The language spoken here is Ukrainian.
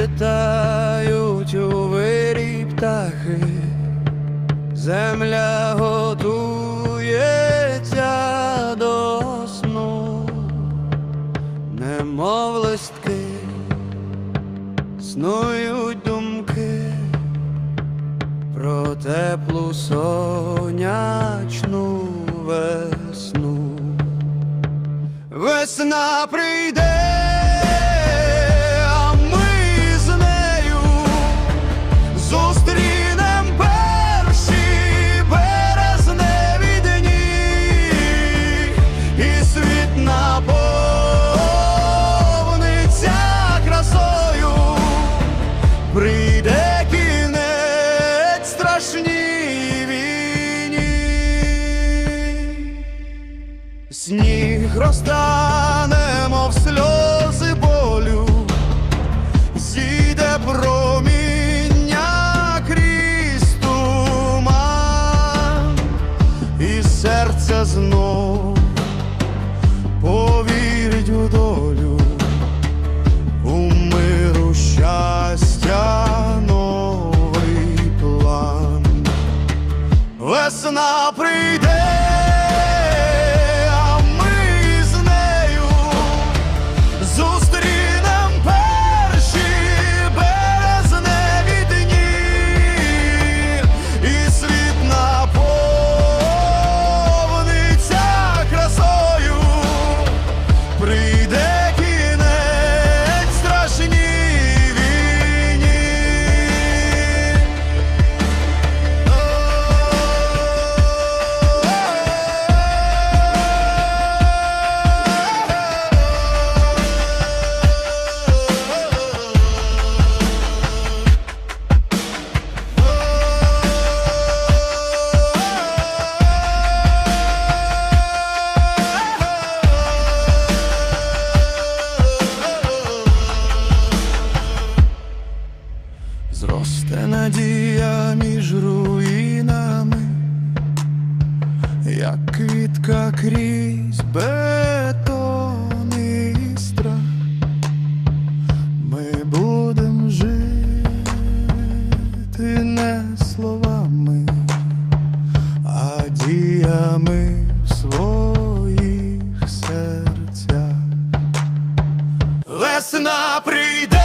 літають у вирій птахи, земля готується до сну, немов листки, снують думки про теплу сонячну весну. Весна прийде, наповниться красою, прийде кінець страшній війні. Сніг розтане, мов сльози болю, зійде проміння крізь туман, і серце знов Весна прийде, Зросте надія між руїнами, як квітка крізь бетон і страх. Ми будем жити не словами, а діями в своїх серцях. Весна прийде.